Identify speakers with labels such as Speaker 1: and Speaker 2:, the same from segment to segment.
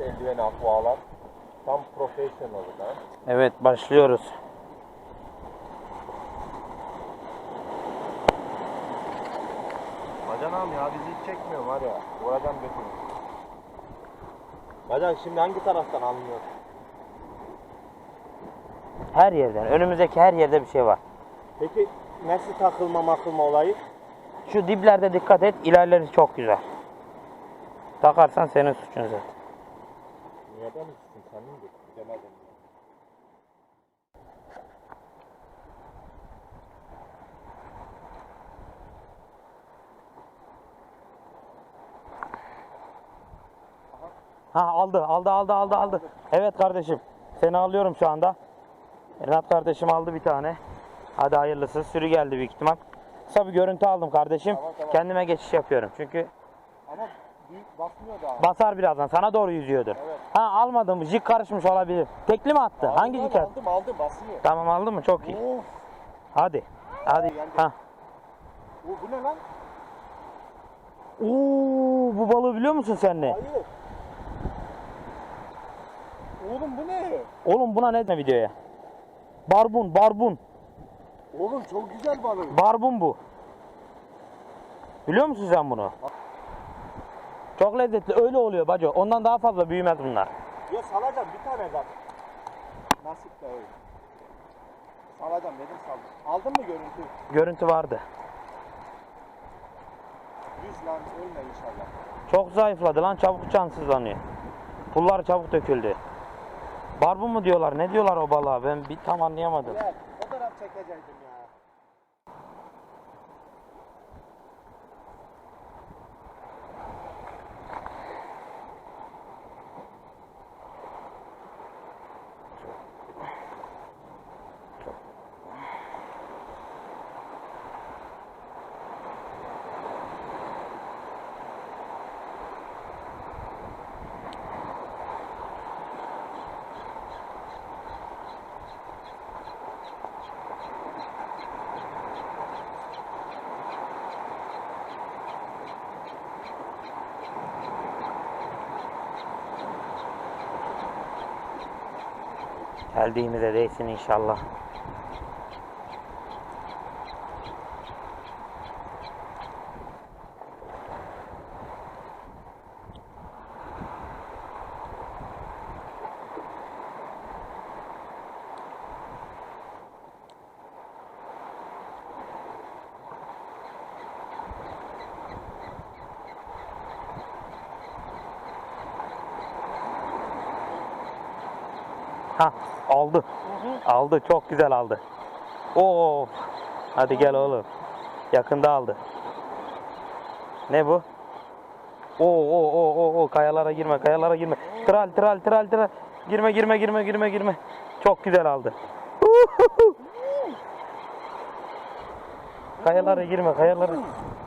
Speaker 1: eldiveni akvalar. Tam professional da.
Speaker 2: Evet başlıyoruz.
Speaker 1: Bacanağım ya bizi hiç çekmiyor var ya. Vuracağım götünü. Bacan şimdi hangi taraftan alınıyor?
Speaker 2: Her yerden. Önümüzdeki her yerde bir şey var.
Speaker 1: Peki nasıl takılma makılma olayı?
Speaker 2: Şu diplerde dikkat et. ilerleri çok güzel. Takarsan senin suçun zaten.
Speaker 1: Ben istedim sen mi Demedim.
Speaker 2: Ha aldı, aldı, aldı, aldı, aldı. Evet kardeşim. Seni alıyorum şu anda. Renat kardeşim aldı bir tane. Hadi hayırlısı. Sürü geldi büyük ihtimal. Kısa bir görüntü aldım kardeşim.
Speaker 1: Tamam, tamam.
Speaker 2: Kendime geçiş yapıyorum. Çünkü
Speaker 1: Ama büyük basmıyor daha.
Speaker 2: basar birazdan. Sana doğru yüzüyordur.
Speaker 1: Evet.
Speaker 2: Ha almadım. Jig karışmış olabilir. Tekli mi attı? Hangi jig attı?
Speaker 1: Aldım aldım basmıyor.
Speaker 2: Tamam aldın mı? Çok iyi.
Speaker 1: Of.
Speaker 2: Hadi. Hadi. Ha.
Speaker 1: Bu, bu ne lan?
Speaker 2: Oo, bu balığı biliyor musun sen ne?
Speaker 1: Hayır. Oğlum bu ne?
Speaker 2: Oğlum buna ne deme videoya? Barbun, barbun.
Speaker 1: Oğlum çok güzel balık.
Speaker 2: Barbun bu. Biliyor musun sen bunu? Çok lezzetli. Öyle oluyor bacı. Ondan daha fazla büyümez bunlar.
Speaker 1: Yo salacağım bir tane zaten. Nasip de öyle. Salacağım dedim saldım. Aldın mı görüntü?
Speaker 2: Görüntü vardı.
Speaker 1: 100 lan ölme inşallah.
Speaker 2: Çok zayıfladı lan. Çabuk cansızlanıyor. Pullar çabuk döküldü. Barbun mu diyorlar? Ne diyorlar o balığa? Ben bir tam anlayamadım.
Speaker 1: Evet fotoğraf çekecektim ya.
Speaker 2: Geldiğimize değsin inşallah. Ha aldı. Aldı çok güzel aldı. Oo. Hadi gel oğlum. Yakında aldı. Ne bu? Oo oo oo oo oo kayalara girme kayalara girme. Tral tral tral tral. Girme girme girme girme girme. Çok güzel aldı. kayalara girme kayalara.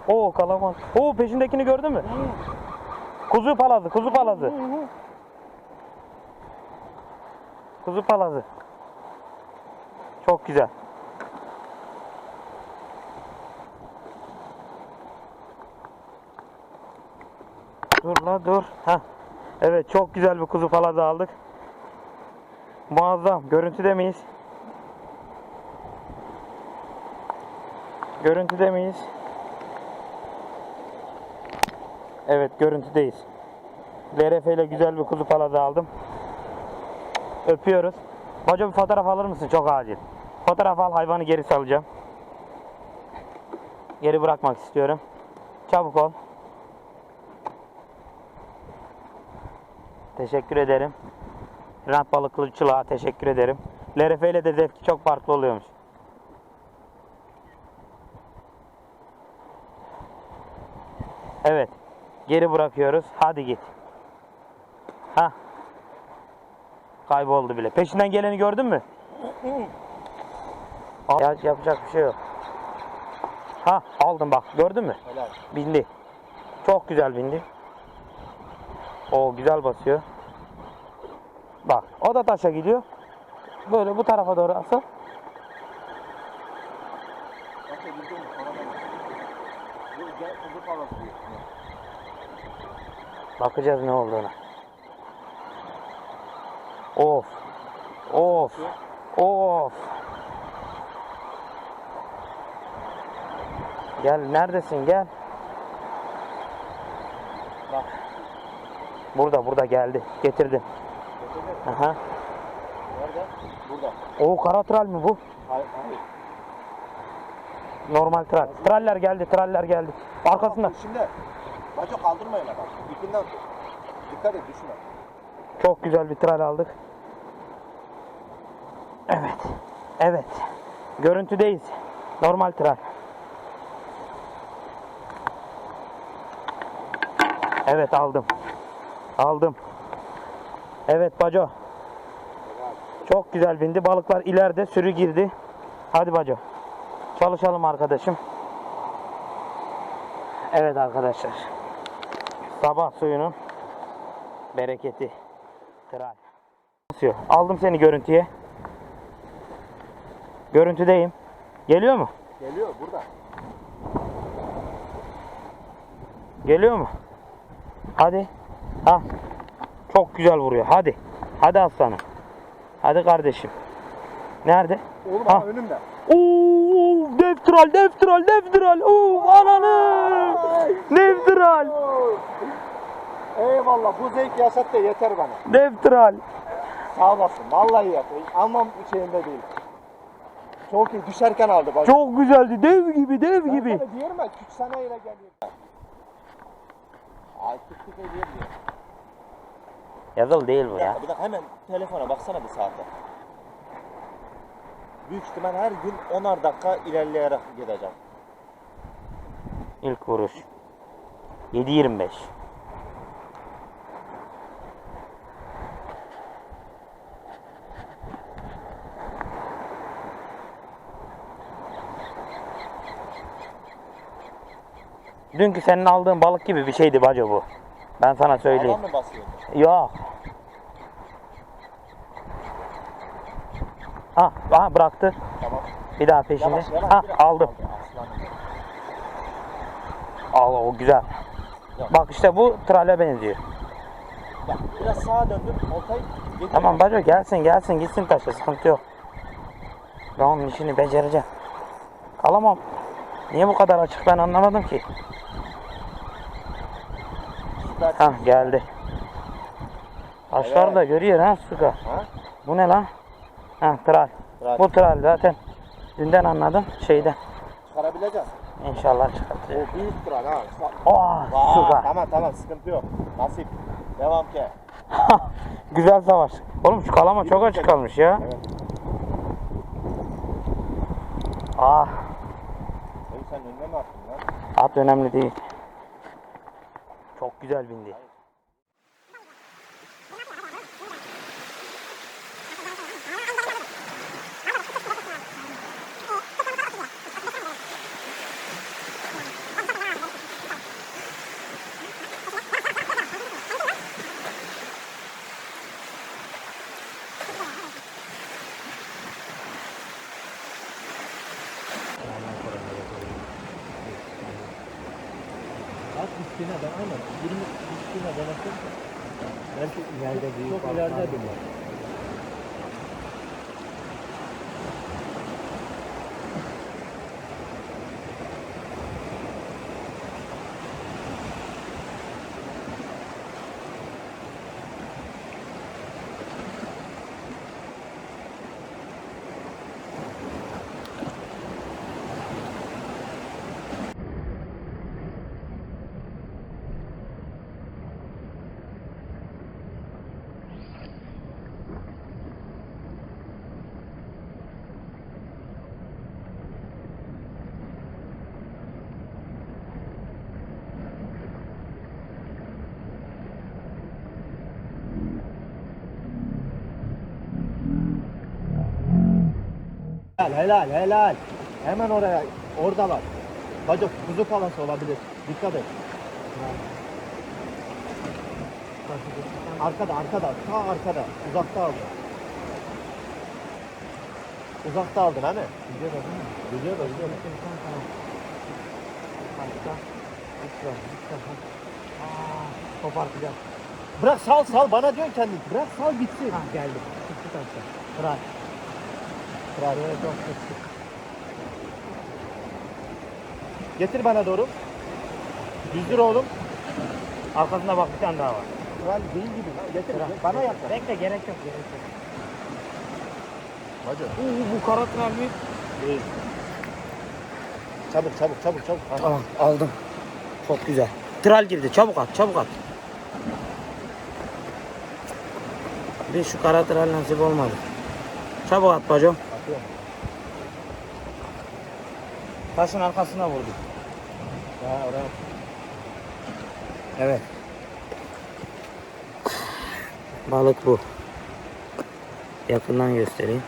Speaker 2: Oo kalaman. Oo peşindekini gördün mü? Kuzu palazı kuzu palazı. Kuzu palazı. Çok güzel. Dur la dur. Heh. Evet çok güzel bir kuzu palazı aldık. Muazzam. Görüntüde miyiz? Görüntüde miyiz? Evet görüntüdeyiz. LRF ile güzel bir kuzu palazı aldım. Öpüyoruz. Hoca bir fotoğraf alır mısın? Çok acil. Fotoğraf al hayvanı geri salacağım. Geri bırakmak istiyorum. Çabuk ol. Teşekkür ederim. Rant balıkçılığa teşekkür ederim. LRF ile de zevki çok farklı oluyormuş. Evet. Geri bırakıyoruz. Hadi git. Ha. Kayboldu bile. Peşinden geleni gördün mü? Ya yapacak bir şey yok. Ha aldım bak. Gördün mü?
Speaker 1: Helal.
Speaker 2: Bindi. Çok güzel bindi. O güzel basıyor. Bak o da taşa gidiyor. Böyle bu tarafa doğru asıl.
Speaker 1: Bak bildin mi? Sana bak. Bu gel kuzu palası.
Speaker 2: Bakacağız ne olduğuna. Of. Of. Of. Gel neredesin gel.
Speaker 1: Bak.
Speaker 2: Burada burada geldi. Getirdim.
Speaker 1: Getirdim.
Speaker 2: Aha.
Speaker 1: Nerede? Burada.
Speaker 2: O kara tral mi bu?
Speaker 1: Hayır. hayır.
Speaker 2: Normal tral. Traller geldi, traller geldi. Arkasında.
Speaker 1: Bak, Şimdi. Bacı kaldırmayın bak. İpinden tut. Dikkat et düşme.
Speaker 2: Çok güzel bir tral aldık. Evet. Evet. Görüntüdeyiz. Normal tral. Evet aldım. Aldım. Evet Baco. Çok güzel bindi. Balıklar ileride sürü girdi. Hadi Baco. Çalışalım arkadaşım. Evet arkadaşlar. Sabah suyunun bereketi. Tral. Aldım seni görüntüye. Görüntüdeyim. Geliyor mu?
Speaker 1: Geliyor burada.
Speaker 2: Geliyor mu? Hadi. Ha. Çok güzel vuruyor. Hadi. Hadi aslanım. Hadi kardeşim. Nerede?
Speaker 1: Oğlum
Speaker 2: Ha.
Speaker 1: önümde.
Speaker 2: Oo, dev tral, dev tral, dev tral. Oo, ananı. Dev tral,
Speaker 1: Oo. Eyvallah bu zevk yaşat da yeter bana.
Speaker 2: dev tral.
Speaker 1: Sağ olasın. Vallahi yeter. Almam şeyinde değil. Çok iyi. Düşerken aldı bak.
Speaker 2: Çok güzeldi. Dev gibi, dev
Speaker 1: Ben
Speaker 2: gibi.
Speaker 1: sana diyorum ya küç sana ile geliyor. Ay tık tık ediyor diyor.
Speaker 2: Yazılı değil bu
Speaker 1: Bir dakika, bir dakika hemen telefona baksana bir saate. Büyük ihtimal her gün 10'ar dakika ilerleyerek gideceğim.
Speaker 2: İlk vuruş. 7.25. Dünkü senin aldığın balık gibi bir şeydi bacı bu. Ben sana söyleyeyim.
Speaker 1: Adam mı basıyordu?
Speaker 2: Yok. Ha, ha bıraktı.
Speaker 1: Tamam.
Speaker 2: Bir daha peşinde.
Speaker 1: Yavaş yavaş.
Speaker 2: Ha
Speaker 1: biraz
Speaker 2: aldım. Al o güzel.
Speaker 1: Yok.
Speaker 2: Bak işte bu trale benziyor.
Speaker 1: Bak biraz sağa döndüm. Oltayı getir.
Speaker 2: Tamam Baco gelsin gelsin gitsin taşla sıkıntı yok. Ben onun işini becereceğim. Kalamam. Niye bu kadar açık ben anlamadım ki. Ha geldi.
Speaker 1: Evet.
Speaker 2: da görüyor ha suka.
Speaker 1: Ha?
Speaker 2: Bu ne lan? Ha tral.
Speaker 1: Tral.
Speaker 2: Bu tral zaten. Dünden anladım şeyden.
Speaker 1: Çıkarabileceğiz.
Speaker 2: İnşallah
Speaker 1: O
Speaker 2: çıkartacak.
Speaker 1: büyük kral ha.
Speaker 2: Oh
Speaker 1: Vay,
Speaker 2: suka.
Speaker 1: Tamam tamam sıkıntı yok. Nasip. Devam ki.
Speaker 2: Güzel savaş. Oğlum şu kalama çok açık kalmış ya.
Speaker 1: Evet.
Speaker 2: Ah
Speaker 1: sen önüne mi attın lan?
Speaker 2: at önemli değil. Güzel bindi.
Speaker 1: At aynen. 20 üstüne denesin. Belki ileride büyük Çok ileride bunlar. Helal helal helal. Hemen oraya oradalar. Bacak kuzu falası olabilir. Dikkat et. Arkada arkada ta arkada uzakta aldın. Uzakta aldın hani? Biliyor da değil mi? Biliyor da biliyor da. Harika. Lütfen lütfen. Kopartacağım. Bırak sal sal bana diyorsun kendin. Bırak sal gitsin.
Speaker 2: Ha geldi. Çıktı taşla. Kral. Kral. Sıktı.
Speaker 1: Getir bana doğru. Düzdür oğlum.
Speaker 2: Arkasında bak bir tane daha var.
Speaker 1: Kral değil gibi. Getir.
Speaker 2: Kral.
Speaker 1: Bana yap.
Speaker 2: Bekle gerek yok gerek yok.
Speaker 1: Hacı.
Speaker 2: Oo bu kara kral mi?
Speaker 1: Değil. Çabuk çabuk çabuk çabuk.
Speaker 2: Tamam aldım. Çok güzel. Tral girdi. Çabuk at çabuk at. Bir şu kara tral nasip olmadı. Çabuk at bacım. Taşın arkasına vurdu.
Speaker 1: Ha oraya.
Speaker 2: Evet. Balık bu. Yakından göstereyim.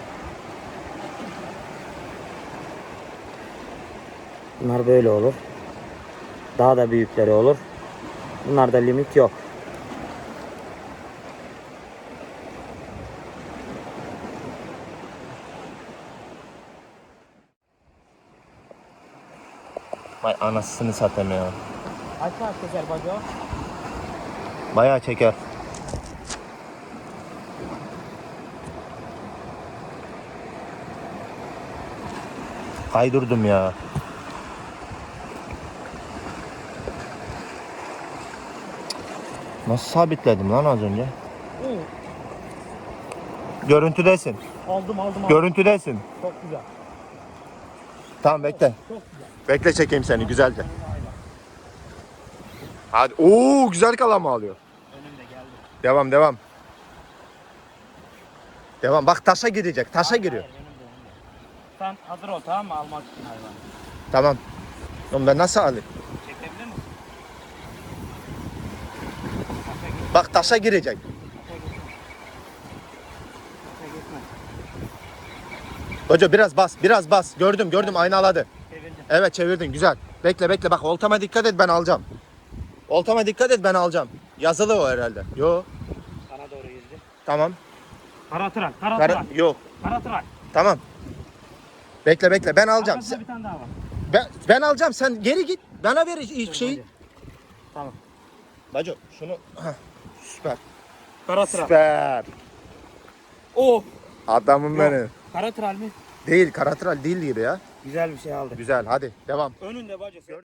Speaker 2: Bunlar böyle olur. Daha da büyükleri olur. Bunlarda limit yok.
Speaker 1: Vay anasını satayım ya.
Speaker 2: Aşağı çeker bacı.
Speaker 1: Bayağı çeker. Kaydırdım ya. Nasıl sabitledim lan az önce? Görüntüdesin.
Speaker 2: Aldım aldım aldım.
Speaker 1: Görüntüdesin.
Speaker 2: Çok güzel.
Speaker 1: Tamam bekle. Bekle çekeyim seni güzelce. Hadi. Oo güzel kalama alıyor.
Speaker 2: Önümde geldi.
Speaker 1: Devam devam. Devam. Bak taşa girecek. Taşa giriyor.
Speaker 2: Hayır, önümde, önümde. Sen hazır ol tamam mı almak için hayvanı.
Speaker 1: Tamam. Oğlum ben nasıl alayım?
Speaker 2: Çekebilir misin? Taşa
Speaker 1: Bak taşa girecek.
Speaker 2: taşa gitme. Taşa gitme.
Speaker 1: Hoca biraz bas. Biraz bas. Gördüm gördüm aynaladı.
Speaker 2: Çevirdim.
Speaker 1: Evet çevirdin güzel. Bekle bekle bak oltama dikkat et ben alacağım. Oltama dikkat et ben alacağım. Yazılı o herhalde. Yo.
Speaker 2: Sana doğru yüzdü.
Speaker 1: Tamam.
Speaker 2: Kara tırak, kara
Speaker 1: Kara,
Speaker 2: tırak.
Speaker 1: yok.
Speaker 2: Kara tırak.
Speaker 1: Tamam. Bekle bekle ben alacağım.
Speaker 2: Arkasında bir tane daha var.
Speaker 1: ben, ben alacağım sen geri git. Bana ver ilk şeyi.
Speaker 2: Tamam.
Speaker 1: Bacı şunu. Heh, süper.
Speaker 2: Kara tırak.
Speaker 1: Süper.
Speaker 2: Oh.
Speaker 1: Adamım benim.
Speaker 2: Kara tırak mı?
Speaker 1: Değil karatral değil gibi ya.
Speaker 2: Güzel bir şey aldı.
Speaker 1: Güzel hadi devam.
Speaker 2: Önünde bacı.